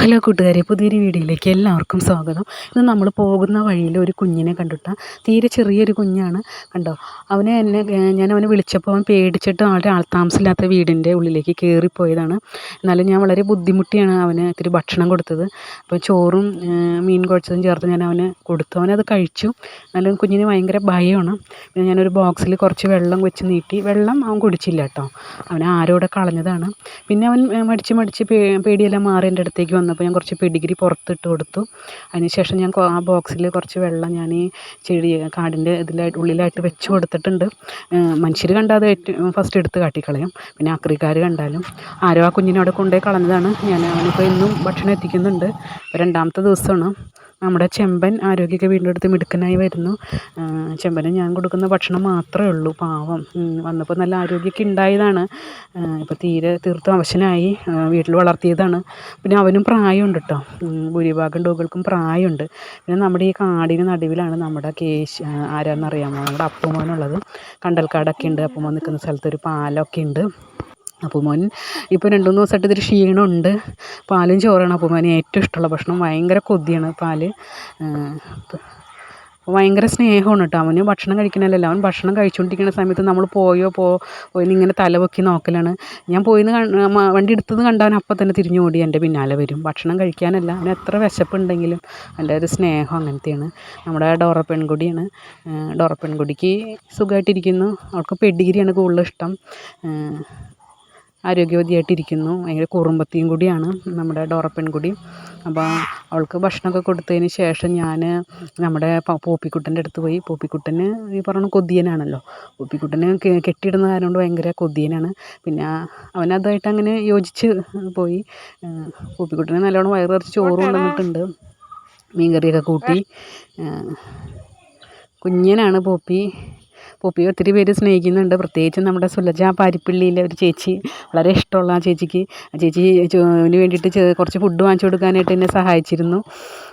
Hello കൂട്ടുകാരെ പുതിയൊരു വീഡിയോയിലേക്ക് എല്ലാവർക്കും സ്വാഗതം. ഇന്ന് നമ്മൾ പോകുന്ന വഴിയിൽ ഒരു കുഞ്ഞിനെ കണ്ടിട്ട. തീരെ ചെറിയൊരു കുഞ്ഞാണ് കണ്ടോ. അവനെ എന്നെ ഞാൻ അവനെ വിളിച്ചപ്പോൾ അവൻ പേടിച്ചിട്ട് ആളുടെ ആൾത്താമസമില്ലാത്ത വീടിന്റെ ഉള്ളിലേക്ക് കയറിപ്പോയതാണ്. എന്നാലും ഞാൻ വളരെ ബുദ്ധിമുട്ടിയാണ് അവന് ഇത്തിരി ഭക്ഷണം കൊടുത്തത്. അപ്പോൾ ചോറും മീൻ കുഴച്ചതും ചേർത്ത് ഞാൻ അവന് കൊടുത്തു. അവനത് കഴിച്ചു. എന്നാലും കുഞ്ഞിന് ഭയങ്കര ഭയമാണ്. പിന്നെ ഞാനൊരു ബോക്സിൽ കുറച്ച് വെള്ളം വെച്ച് നീട്ടി. വെള്ളം അവൻ കുടിച്ചില്ല കേട്ടോ. അവൻ ആരോടെ കളഞ്ഞതാണ്. പിന്നെ അവൻ മടിച്ച് മടിച്ച് പേടിയെല്ലാം മാറി എന്റെ അടുത്തേക്ക് വന്നപ്പോൾ ഞാൻ കുറച്ച് പിടിഗിരി പുറത്തിട്ട് കൊടുത്തു. അതിനുശേഷം ഞാൻ ആ ബോക്സിൽ കുറച്ച് വെള്ളം ഞാൻ ഈ ചെടി കാടിന്റെ ഇതിലായിട്ട് ഉള്ളിലായിട്ട് വെച്ച് കൊടുത്തിട്ടുണ്ട്. മനുഷ്യർ കണ്ടാൽ അത് ഏറ്റവും ഫസ്റ്റ് എടുത്ത് കാട്ടിക്കളയും. പിന്നെ അക്രിക്കാർ കണ്ടാലും. ആരോ ആ കുഞ്ഞിനെ അവിടെ കൊണ്ടുപോയി കളഞ്ഞതാണ്. ഞാൻ അവനിപ്പോൾ ഇന്നും ഭക്ഷണം എത്തിക്കുന്നുണ്ട്. രണ്ടാമത്തെ ദിവസമാണ്. നമ്മുടെ ചെമ്പൻ ആരോഗ്യമൊക്കെ വീണ്ടെടുത്ത് മിടുക്കനായി വരുന്നു. ചെമ്പന് ഞാൻ കൊടുക്കുന്ന ഭക്ഷണം മാത്രമേ ഉള്ളൂ. പാവം. വന്നപ്പോൾ നല്ല ആരോഗ്യമൊക്കെ ഉണ്ടായതാണ്. ഇപ്പോൾ തീരെ തീർത്തും അവശനായി വീട്ടിൽ വളർത്തിയതാണ്. പിന്നെ അവനും പ്രായമുണ്ട് കേട്ടോ ഭൂരിഭാഗം ഡോഗുകൾക്കും പ്രായമുണ്ട്. പിന്നെ നമ്മുടെ ഈ കാടിന് നടുവിലാണ് നമ്മുടെ കേശ് ആരാന്നറിയാമോ? നമ്മുടെ അപ്പുമോനുള്ളത്. കണ്ടൽക്കാടൊക്കെ ഉണ്ട്. അപ്പുമോൻ നിൽക്കുന്ന സ്ഥലത്തൊരു പാലമൊക്കെ ഉണ്ട്. അപ്പുമോൻ ഇപ്പോൾ രണ്ട് മൂന്ന് ദിവസമായിട്ട് ഇത്തിരി ക്ഷീണമുണ്ട്. പാലും ചോറാണ്. അപ്പുമോന് ഏറ്റവും ഇഷ്ടമുള്ള ഭക്ഷണം ഭയങ്കര കൊതിയാണ് പാൽ. ഭയങ്കര സ്നേഹമാണ് കേട്ടോ. അവന് ഭക്ഷണം കഴിക്കണമല്ലോ അവൻ ഭക്ഷണം കഴിച്ചുകൊണ്ടിരിക്കുന്ന സമയത്ത് നമ്മൾ പോയോ പോ പോയി ഇങ്ങനെ തല പൊക്കി നോക്കലാണ്. ഞാൻ പോയി വണ്ടി എടുത്തത് കണ്ടവൻ അപ്പം തന്നെ തിരിഞ്ഞു ഓടി എന്റെ പിന്നാലെ വരും. ഭക്ഷണം കഴിക്കാനല്ല. അവന് എത്ര വിശപ്പുണ്ടെങ്കിലും അവന്റെ ഒരു സ്നേഹം അങ്ങനത്തെയാണ്. നമ്മുടെ ഡോറ പെൺകുടിയാണ്. ഡോറ പെൺകുടിക്ക് സുഖമായിട്ടിരിക്കുന്നു. അവൾക്ക് പെഡിഗിരിയാണ് കൂടുതൽ ഇഷ്ടം. ആരോഗ്യവതിയായിട്ടിരിക്കുന്നു. ഭയങ്കര കുറുമ്പത്തിയും കൂടിയാണ് നമ്മുടെ ഡോറ പെൺകുടി. അപ്പോൾ അവൾക്ക് ഭക്ഷണമൊക്കെ കൊടുത്തതിന് ശേഷം ഞാൻ നമ്മുടെ പോപ്പിക്കുട്ടന്റെ അടുത്ത് പോയി. പോപ്പിക്കുട്ടന് ഈ പറഞ്ഞ കൊതിയനാണല്ലോ. പോപ്പിക്കുട്ടന് കെട്ടിയിടുന്ന കാരണം കൊണ്ട് ഭയങ്കര കൊതിയനാണ്. പിന്നെ അവനതായിട്ട് അങ്ങനെ യോജിച്ച് പോയി. പോപ്പിക്കുട്ടന് നല്ലോണം വയറ് നിറച്ച് ചോറ് കൊണ്ടുവന്നിട്ടുണ്ട്. മീൻ കറിയൊക്കെ കൂട്ടി കുഞ്ഞനാണ് പോപ്പി. പോപ്പിയെ ഒത്തിരി പേര് സ്നേഹിക്കുന്നുണ്ട്. പ്രത്യേകിച്ച് നമ്മുടെ സുലജ പാരിപ്പള്ളിയിലെ ഒരു ചേച്ചി. വളരെ ഇഷ്ടമുള്ള ആ ചേച്ചിക്ക്. ആ ചേച്ചി ചോന് വേണ്ടിയിട്ട് കുറച്ച് ഫുഡ് വാങ്ങിച്ചു കൊടുക്കാനായിട്ട് എന്നെ സഹായിച്ചിരുന്നു.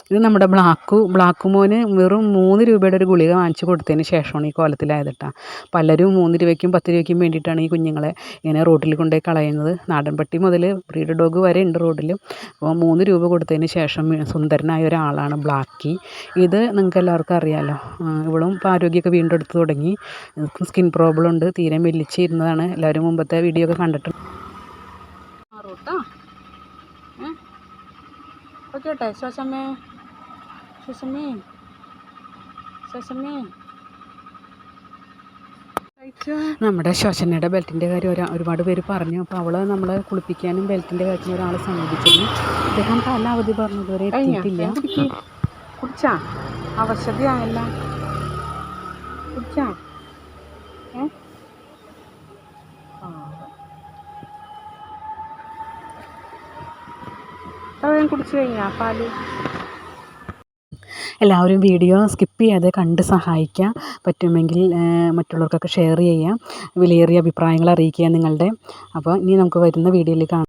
ഇത് നമ്മുടെ ബ്ലാക്കു ബ്ലാക്കു മോന് വെറും മൂന്ന് രൂപയുടെ ഒരു ഗുളിക വാങ്ങിച്ചു കൊടുത്തതിന് ശേഷമാണ് ഈ കോലത്തിലായത് കേട്ടോ പലരും മൂന്ന് രൂപയ്ക്കും പത്ത് രൂപയ്ക്കും വേണ്ടിയിട്ടാണ് ഈ കുഞ്ഞുങ്ങളെ ഇങ്ങനെ റോട്ടിൽ കൊണ്ടുപോയി കളയുന്നത്. നാടൻ പട്ടി മുതൽ ബ്രീഡ് ഡോഗ് വരെ ഉണ്ട് റോഡിൽ അപ്പോൾ മൂന്ന് രൂപ കൊടുത്തതിന് ശേഷം സുന്ദരനായ ഒരാളാണ് ബ്ലാക്കി. ഇത് നിങ്ങൾക്ക് എല്ലാവർക്കും അറിയാമല്ലോ ഇവളും ഇപ്പോൾ ആരോഗ്യമൊക്കെ വീണ്ടും എടുത്തു തുടങ്ങി. സ്കിൻ പ്രോബ്ലം ഉണ്ട് തീരെ മെല്ലിച്ചിരുന്നതാണ് എല്ലാവരും മുമ്പത്തെ വീഡിയോ ഒക്കെ കണ്ടിട്ടുണ്ട് ഓക്കെ ശ്വാസമേ ശ്വാസമേ Sesame. നമ്മുടെ ശ്വസനയുടെ ബെൽറ്റിന്റെ കാര്യം ഒരു ഒരുപാട് പേര് പറഞ്ഞു. അപ്പോൾ അവൾ നമ്മളെ കുളിപ്പിക്കാനും ബെൽറ്റിന്റെ കാര്യത്തിന് ഒരാളെ സമീപിച്ചിരുന്നു. അദ്ദേഹം പല അവധി പറഞ്ഞതുവരെ എത്തിയിട്ടില്ല. കുടിച്ചാ? അവശതയായല്ല. കുടിച്ചാ? ഏ? കുടിച്ചു കഴിഞ്ഞാ പാൽ? എല്ലാവരും വീഡിയോ സ്കിപ്പ് ചെയ്യാതെ കണ്ട് സഹായിക്കുക പറ്റുമെങ്കിൽ മറ്റുള്ളവർക്കൊക്കെ ഷെയർ ചെയ്യുക വിലയേറിയ അഭിപ്രായങ്ങൾ അറിയിക്കുക നിങ്ങളുടെ. അപ്പോൾ ഇനി നമുക്ക് വരുന്ന വീഡിയോയിൽ കാണാം.